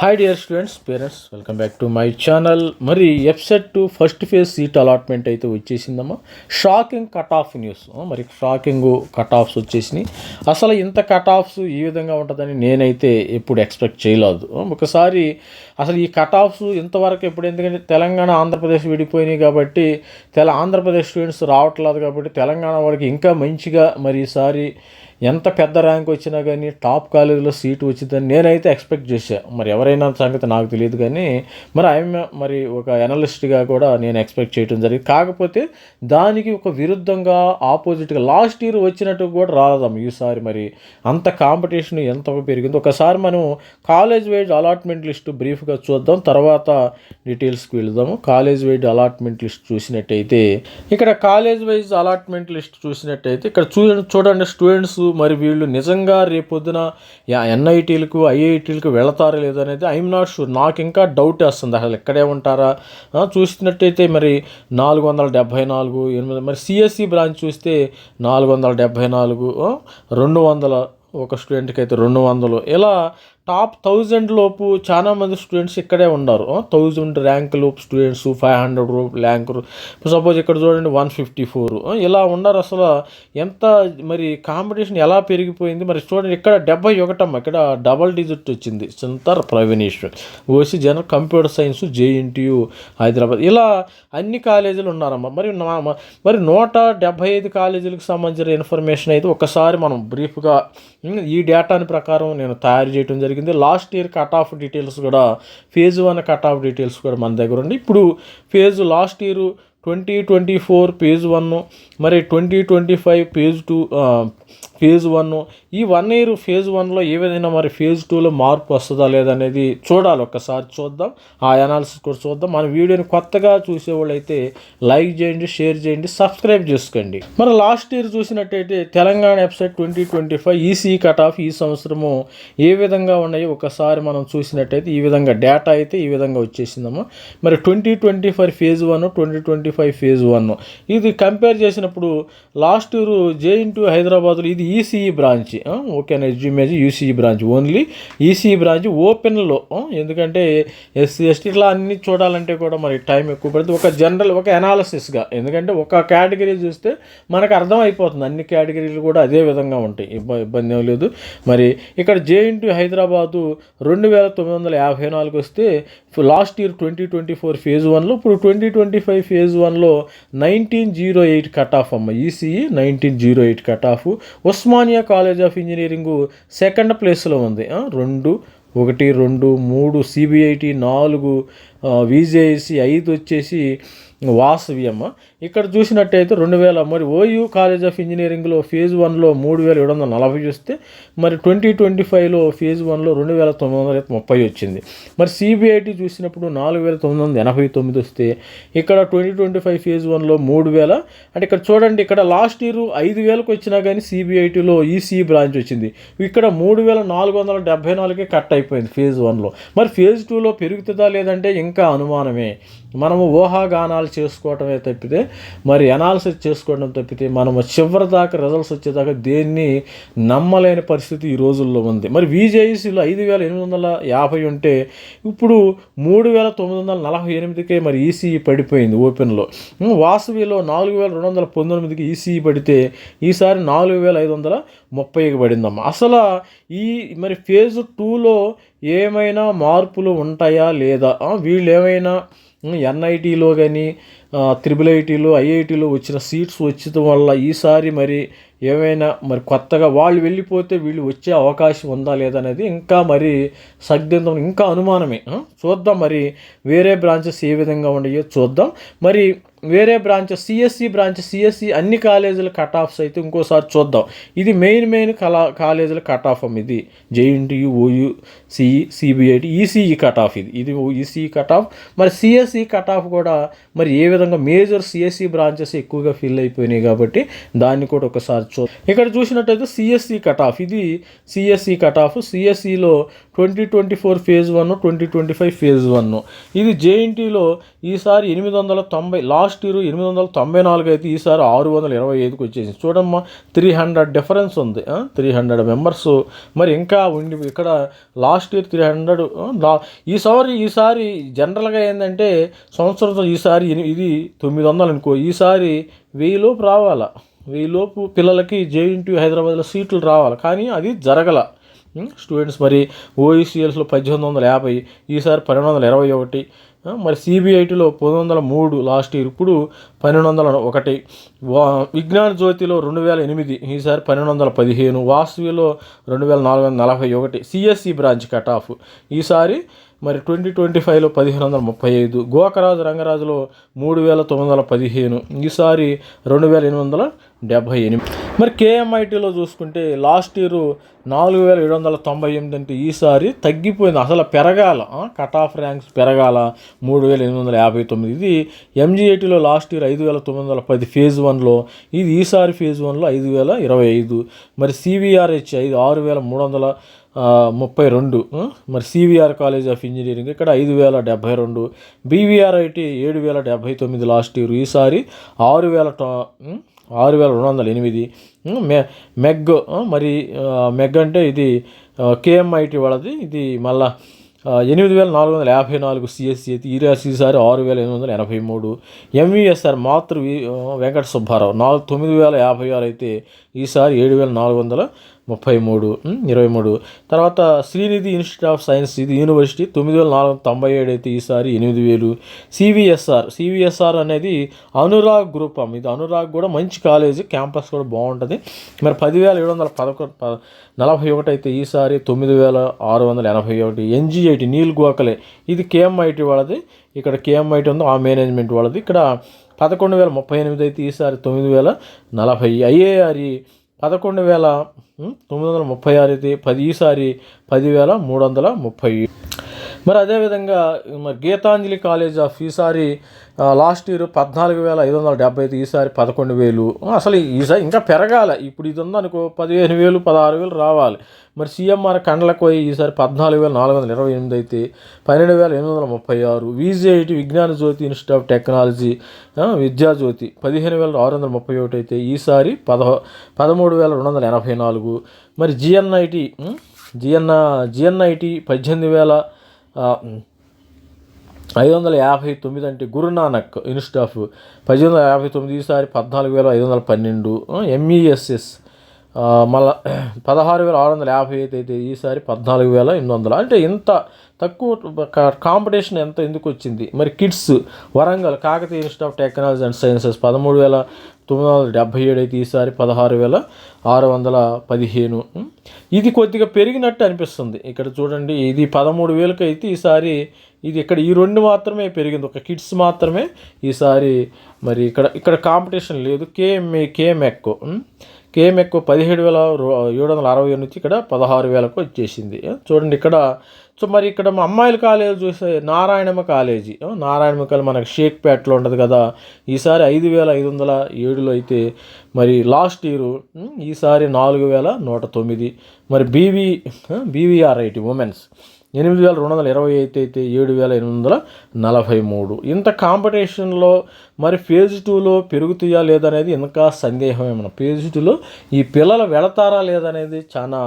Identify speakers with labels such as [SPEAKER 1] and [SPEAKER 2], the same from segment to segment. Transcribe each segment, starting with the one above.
[SPEAKER 1] Hi dear students parents welcome back to my channel మరి EAPCET to first phase seat allotment అయితే వచ్చేసిందమ్మా. Shocking cut off news మరి shocking cut offs వచ్చేసినాయి. అసలు ఇంత cut offs ఈ విధంగా ఉంటుందని నేనైతే ఎప్పుడు ఎక్స్పెక్ట్ చేయలేదు. ఒకసారి అసలు ఈ కట్ ఆఫ్స్ ఇంతవరకు ఎప్పుడు ఎందుకంటే తెలంగాణ ఆంధ్రప్రదేశ్ విడిపోయినాయి కాబట్టి తెల ఆంధ్రప్రదేశ్ స్టూడెంట్స్ రావట్లేదు కాబట్టి తెలంగాణ వాళ్ళకి ఇంకా మంచిగా మరి ఈసారి ఎంత పెద్ద ర్యాంక్ వచ్చినా కానీ టాప్ కాలేజీలో సీటు వచ్చిందని నేనైతే ఎక్స్పెక్ట్ చేశాను మరి ఎవరైనా సంగతి నాకు తెలియదు కానీ మరి ఐఎమ్ మరి ఒక అనలిస్ట్గా కూడా నేను ఎక్స్పెక్ట్ చేయడం జరిగింది. కాకపోతే దానికి ఒక విరుద్ధంగా ఆపోజిట్గా లాస్ట్ ఇయర్ వచ్చినట్టు కూడా రాదమ్మ ఈసారి మరి అంత కాంపిటీషన్ ఎంత పెరిగింది ఒకసారి మనం కాలేజ్ వైజ్ అలాట్మెంట్ లిస్ట్ బ్రీఫ్గా చూద్దాం. తర్వాత డీటెయిల్స్కి వెళదాము. కాలేజ్ వైజ్ అలాట్మెంట్ లిస్ట్ చూసినట్టయితే ఇక్కడ కాలేజ్ వైజ్ అలాట్మెంట్ లిస్ట్ చూసినట్టయితే ఇక్కడ చూ చూడండి స్టూడెంట్స్ మరి వీళ్ళు నిజంగా రేపొద్దున ఎన్ఐటీలకు ఐఐటీలకు వెళతారా అనేది ఐఎమ్ నాట్ షూర్ నాకు ఇంకా డౌట్ వేస్తుంది. అసలు ఇక్కడే ఉంటారా? చూసినట్టయితే మరి నాలుగు వందల డెబ్భై నాలుగు ఎనిమిది మరి సిఎస్సి బ్రాంచ్ చూస్తే నాలుగు వందల డెబ్భై నాలుగు రెండు వందల ఒక స్టూడెంట్కి అయితే రెండు వందలు. ఇలా టాప్ థౌజండ్ లోపు చాలామంది స్టూడెంట్స్ ఇక్కడే ఉన్నారు. థౌజండ్ ర్యాంక్ లోపు స్టూడెంట్స్ ఫైవ్ హండ్రెడ్ రూప్ ర్యాంక్ సపోజ్ ఇక్కడ చూడండి వన్ ఫిఫ్టీ ఫోర్. ఇలా ఉన్నారు అసలు. ఎంత మరి కాంపిటీషన్ ఎలా పెరిగిపోయింది? మరి చూడండి ఇక్కడ డెబ్బై ఒకటమ్మ ఇక్కడ డబల్ డిజిట్ వచ్చింది. చింతర్ Praveeneshwar OC general computer science JNTU Hyderabad. ఇలా అన్ని కాలేజీలు ఉన్నారమ్మ. మరి మరి నూట డెబ్బై ఐదు కాలేజీలకు సంబంధించిన ఇన్ఫర్మేషన్ అయితే ఒకసారి మనం బ్రీఫ్గా ఈ డేటాని ప్రకారం నేను తయారు చేయడం జరిగింది. Last year cut off details కూడా phase one cut off details కూడా మన దగ్గర ఉంది ఇప్పుడు phase last year twenty twenty four phase one మరి twenty twenty five phase two phase one ఈ వన్ ఇయర్ ఫేజ్ వన్లో ఏ విధంగా మరి ఫేజ్ టూలో మార్పు వస్తుందా లేదనేది చూడాలి ఒక్కసారి చూద్దాం. ఆ అనాలిసిస్ కూడా చూద్దాం. మన వీడియోని కొత్తగా చూసేవాళ్ళు అయితే లైక్ చేయండి షేర్ చేయండి సబ్స్క్రైబ్ చేసుకోండి. మరి లాస్ట్ ఇయర్ చూసినట్టయితే Telangana website twenty twenty five EC cut off ఈ సంవత్సరము ఏ విధంగా ఉన్నాయో ఒకసారి మనం చూసినట్టయితే ఈ విధంగా డేటా అయితే ఈ విధంగా వచ్చేసిందమ్మా. మరి twenty twenty five phase one twenty twenty five phase one ఇది కంపేర్ చేసినప్పుడు లాస్ట్ ఇయర్ జేఇన్ హైదరాబాద్లో ఇది ఈసీఈ బ్రాంచ్ ఓకేనా ఎడ్యుమేజ్ UCE branch only ECE branch ఓపెన్లో ఎందుకంటే ఎస్సీ ఎస్టీ ఇట్లా అన్ని చూడాలంటే కూడా మరి టైం ఎక్కువ పడుతుంది. ఒక జనరల్ ఒక అనాలసిస్గా ఎందుకంటే ఒక కేటగిరీ చూస్తే మనకు అర్థం అయిపోతుంది అన్ని కేటగిరీలు కూడా అదే విధంగా ఉంటాయి. ఇబ్బంది ఇబ్బంది ఏం లేదు. మరి ఇక్కడ జేఇన్టీ హైదరాబాదు రెండు వేల తొమ్మిది వందల యాభై నాలుగు వస్తే last year twenty twenty four phase వన్లో ఇప్పుడు ట్వంటీ ట్వంటీ ఫైవ్ ఫేజ్ వన్లో nineteen zero eight cut off అమ్మ. ECE nineteen zero eight cut off Osmania college of engineering second ప్లేస్లో ఉంది. రెండు ఒకటి రెండు మూడు సిబిఐటి నాలుగు విజేసి ఐదు వచ్చేసి వాసవి అమ్మ ఇక్కడ చూసినట్టయితే రెండు వేల మరి ఓయూ కాలేజ్ ఆఫ్ ఇంజనీరింగ్లో ఫేజ్ వన్లో మూడు వేల ఏడు వందల నలభై చూస్తే మరి ట్వంటీ ట్వంటీ ఫైవ్లో ఫేజ్ వన్లో రెండు వేల తొమ్మిది వందల ముప్పై వచ్చింది. మరి సిబిఐటి చూసినప్పుడు నాలుగు వేల తొమ్మిది వందల ఎనభై తొమ్మిది వస్తే ఇక్కడ ట్వంటీ ట్వంటీ ఫైవ్ ఫేజ్ వన్లో మూడు వేల అంటే ఇక్కడ చూడండి ఇక్కడ లాస్ట్ ఇయర్ ఐదు వేలకు వచ్చినా కానీ సిబిఐటిలో ఈసీ బ్రాంచ్ వచ్చింది. ఇక్కడ మూడు వేల నాలుగు వందల డెబ్బై నాలుగే కట్ అయిపోయింది ఫేజ్ వన్లో. మరి ఫేజ్ టూలో పెరుగుతుందా లేదంటే ఇంకా అనుమానమే. మనము ఊహాగానాలు చేసుకోవటమే తప్పితే మరి అనాలిసిస్ చేసుకోవడం తప్పితే మనము చివరి దాకా రిజల్ట్స్ వచ్చేదాకా దేన్ని నమ్మలేని పరిస్థితి ఈ రోజుల్లో ఉంది. మరి విజేఈసీలో ఐదు వేల ఎనిమిది వందల యాభై ఉంటే ఇప్పుడు మూడు వేల తొమ్మిది వందల నలభై ఎనిమిదికే మరి ఈసీఈ పడిపోయింది ఓపెన్లో. వాసవిలో నాలుగు వేల రెండు వందల పంతొమ్మిదికి ఈసీఈ పడితే ఈసారి నాలుగు వేల ఐదు వందల ముప్పైకి పడిందమ్మా. అసలు ఈ మరి ఫేజ్ టూలో ఏమైనా మార్పులు ఉంటాయా లేదా? వీళ్ళు ఏమైనా ఎన్ఐటీలో కానీ త్రిబుల్ ఐటీలో ఐఐటీలో వచ్చిన సీట్స్ వచ్చడం వల్ల ఈసారి మరి ఏమైనా మరి కొత్తగా వాళ్ళు వెళ్ళిపోతే వీళ్ళు వచ్చే అవకాశం ఉందా లేదా అనేది ఇంకా మరి సగ్దింతం ఇంకా అనుమానమే. చూద్దాం మరి వేరే బ్రాంచెస్ ఏ విధంగా ఉన్నాయో చూద్దాం. మరి వేరే బ్రాంచ్ సిఎస్సి బ్రాంచ్ సిఎస్సి అన్ని కాలేజీల కట్ ఆఫ్స్ అయితే ఇంకోసారి చూద్దాం. ఇది మెయిన్ మెయిన్ కళా కాలేజీల కట్ ఆఫ్ ఇది. JNTU OU CE CBIT ECE cut off ఇది. ఇది ఈసీఈ కట్ ఆఫ్ మరి సిఎస్సి కట్ ఆఫ్ కూడా మరి ఏ విధంగా మేజర్ సిఎస్సి బ్రాంచెస్ ఎక్కువగా ఫిల్ అయిపోయినాయి కాబట్టి దాన్ని కూడా ఒకసారి చూ ఇక్కడ చూసినట్టయితే సిఎస్సి కట్ ఆఫ్ ఇది CSC cut off సిఎస్సిలో twenty twenty four phase one twenty twenty five phase one. ఇది జేఎన్టీలో ఈసారి ఎనిమిది వందల తొంభై లాస్ట్ ఇయర్ ఎనిమిది వందల తొంభై నాలుగు అయితే ఈసారి ఆరు వందల ఇరవై ఐదుకి వచ్చేసింది. చూడమ్మా త్రీ హండ్రెడ్ డిఫరెన్స్ ఉంది. త్రీ హండ్రెడ్ మెంబర్స్ మరి ఇంకా ఉండి ఇక్కడ లాస్ట్ ఇయర్ త్రీ హండ్రెడ్ ఈసారి ఈసారి జనరల్గా ఏంటంటే సంవత్సరంతో ఈసారి ఇది తొమ్మిది వందలు అనుకో ఈసారి వెయ్యిలోపు రావాలా? వెయ్యిలోపు పిల్లలకి జేఎన్టీ హైదరాబాద్లో సీట్లు రావాలి? కానీ అది జరగల. Hmm? స్టూడెంట్స్ మరి ఓఈసీఎల్స్లో పద్దెనిమిది వందల యాభై ఈసారి పన్నెండు వందల ఇరవై ఒకటి. Hmm? మరి సిబిఐటిలో పంతొమ్మిది వందల మూడు లాస్ట్ ఇయర్ ఇప్పుడు పన్నెండు వందల ఒకటి. వా విజ్ఞాన జ్యోతిలో రెండు వేల ఎనిమిది ఈసారి పన్నెండు వందల పదిహేను. వాసవిలో రెండు వేల నాలుగు వందల నలభై ఒకటి. CSC branch cut off. ఈసారి మరి ట్వంటీ ట్వంటీ ఫైవ్లో పదిహేను వందల ముప్పై ఐదు గోకరాజు రంగరాజులో మూడు వేల తొమ్మిది వందల పదిహేను ఈసారి రెండు వేల ఎనిమిది వందల డెబ్భై ఎనిమిది. మరి కేఎంఐటీలో చూసుకుంటే లాస్ట్ ఇయర్ నాలుగు వేల ఏడు వందల తొంభై ఎనిమిది అంటే ఈసారి తగ్గిపోయింది అసలు పెరగాల కట్ ఆఫ్ ర్యాంక్స్ పెరగాల మూడు వేల ఎనిమిది వందల యాభై తొమ్మిది. ఇది ఎంజీఐటీలో లాస్ట్ ఇయర్ ఐదు వేల తొమ్మిది వందల పది ఫేజ్ వన్లో ఇది ఈసారి ఫేజ్ వన్లో ఐదు వేల ఇరవై ఐదు. మరి సివిఆర్హెచ్ ఐదు ఆరు వేల మూడు వందల ముప్పై రెండు మరి సివిఆర్ కాలేజ్ ఆఫ్ ఇంజనీరింగ్ ఇక్కడ ఐదు వేల డెబ్భై రెండు బీవీఆర్ఐటి ఏడు వేల డెబ్భై తొమ్మిది లాస్ట్ ఇయర్. ఈసారి ఆరు వేల ఆరు వేల రెండు వందల ఎనిమిది మె మెగ్ మరి మెగ్ అంటే ఇది కేఎంఐటి వాళ్ళది. ఇది మళ్ళా ఎనిమిది వేల నాలుగు వందల యాభై నాలుగు సిఎస్సి అయితే ఈరాసి ఈసారి ఆరు వేల ఎనిమిది వందల ఎనభై మూడు. ఎంవీఎస్ఆర్ మాతృ వెంకట సుబ్బారావు నాలుగు తొమ్మిది వేల యాభై ఆరు అయితే ఈసారి ఏడు వేల నాలుగు వందల ముప్పై మూడు ఇరవై మూడు. తర్వాత శ్రీనిధి ఇన్స్టిట్యూట్ ఆఫ్ సైన్స్ ఇది యూనివర్సిటీ తొమ్మిది వేల నాలుగు వందల తొంభై ఏడు అయితే ఈసారి ఎనిమిది వేలు. సివిఎస్ఆర్ సివిఎస్ఆర్ అనేది అనురాగ్ గ్రూప్ ఇది అనురాగ్ కూడా మంచి కాలేజీ క్యాంపస్ కూడా బాగుంటుంది. మరి పదివేల ఏడు వందల పదకొండు ప నలభై ఒకటి అయితే ఈసారి తొమ్మిది వేల ఆరు వందల ఎనభై ఒకటి. ఎన్జిఐటి నీల్ గోఖలే. ఇది కేఎంఐటి వాళ్ళది ఇక్కడ కేఎంఐటి ఉంది ఆ మేనేజ్మెంట్ వాళ్ళది. ఇక్కడ పదకొండు వేల ముప్పై ఎనిమిది అయితే ఈసారి తొమ్మిది వేల నలభై. ఐఏఆర్ఈ పదకొండు వేల తొమ్మిది వందల ముప్పై ఆరు అయితే పది ఈసారి పదివేల మూడు వందల ముప్పై. మరి అదేవిధంగా మరి గీతాంజలి కాలేజ్ ఆఫ్ ఈసారి లాస్ట్ ఇయర్ పద్నాలుగు వేల ఐదు వందల డెబ్బై ఐదు ఈసారి పదకొండు వేలు. అసలు ఈసారి ఇంకా పెరగాలి. ఇప్పుడు ఇది ఉందనుకో పదిహేను వేలు పదహారు వేలు రావాలి. మరి సీఎంఆర్ కండలకు పోయి ఈసారి పద్నాలుగు వేల నాలుగు వందల ఇరవై ఎనిమిది అయితే పన్నెండు వేల ఎనిమిది వందల ముప్పై ఆరు VJIT Vignana Jyothi institute of technology Vidyajyothi పదిహేను వేల ఆరు వందల ముప్పై ఒకటి అయితే ఈసారి పదహో పదమూడు వేల రెండు వందల ఎనభై నాలుగు. మరి జిఎన్ఐటి జిఎన్ జిఎన్ఐటి పద్దెనిమిది వేల ఐదు వందల యాభై తొమ్మిది అంటే గురునానక్ ఇన్స్టిట్యూట్ ఆఫ్ పద్దెనిమిది వందల యాభై తొమ్మిది ఈసారి పద్నాలుగు వేల ఐదు వందల పన్నెండు ఎంఈఎస్ఎస్ మళ్ళా పదహారు వేల ఆరు వందల యాభై ఐదు అయితే ఈసారి పద్నాలుగు వేల ఎనిమిది వందలు. అంటే ఇంత తక్కువ కాంపిటీషన్ ఎంత ఎందుకు వచ్చింది? మరి KITS Warangal Kakatiya institute of technology and sciences పదమూడు వేల తొమ్మిది వందల డెబ్భై ఏడు అయితే ఈసారి పదహారు వేల ఆరు వందల పదిహేను. ఇది కొద్దిగా పెరిగినట్టు అనిపిస్తుంది. ఇక్కడ చూడండి ఇది పదమూడు వేలకు అయితే ఈసారి ఇది ఇక్కడ ఈ రెండు మాత్రమే పెరిగింది. ఒక కిడ్స్ మాత్రమే ఈసారి మరి ఇక్కడ ఇక్కడ కాంపిటీషన్ లేదు. కేఎంఏ కేఎం ఎక్కువ పదిహేడు వేల ఏడు వందల అరవై నుంచి ఇక్కడ పదహారు వేలకు వచ్చేసింది. చూడండి ఇక్కడ సో మరి ఇక్కడ మా అమ్మాయిల కాలేజ్ చూస్తే నారాయణమ్మ కాలేజీ. నారాయణమ్మ కాలేజ్ మనకి షేక్పేటలో ఉండదు కదా. ఈసారి ఐదు వేల ఐదు వందల ఏడులో అయితే మరి లాస్ట్ ఇయర్ ఈసారి నాలుగు వేల నూట తొమ్మిది. మరి బీవీ బీవీఆర్ఐటి ఉమెన్స్. ఎనిమిది వేల రెండు వందల ఇరవై అయితే అయితే ఏడు వేల ఎనిమిది వందల నలభై మూడు. ఇంత కాంపిటీషన్లో మరి ఫేజ్ టూలో పెరుగుతాయా లేదనేది ఇంకా సందేహమే మన ఫేజ్ టూలో ఈ పిల్లలు వెళతారా లేదనేది చాలా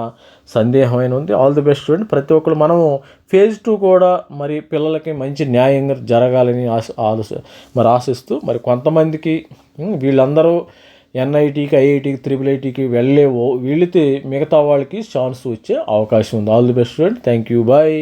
[SPEAKER 1] సందేహమైన ఉంది. ఆల్ ది బెస్ట్ స్టూడెంట్ ప్రతి ఒక్కరు మనము ఫేజ్ టూ కూడా మరి పిల్లలకి మంచి న్యాయంగా జరగాలని ఆశ ఆలోచ మరి ఆశిస్తూ మరి కొంతమందికి వీళ్ళందరూ ఎన్ఐటీకి ఐఐటీకి త్రిబుల్ ఐటీకి వెళ్ళే వెళితే మిగతా వాళ్ళకి ఛాన్స్ వచ్చే అవకాశం ఉంది. All the best student thank you bye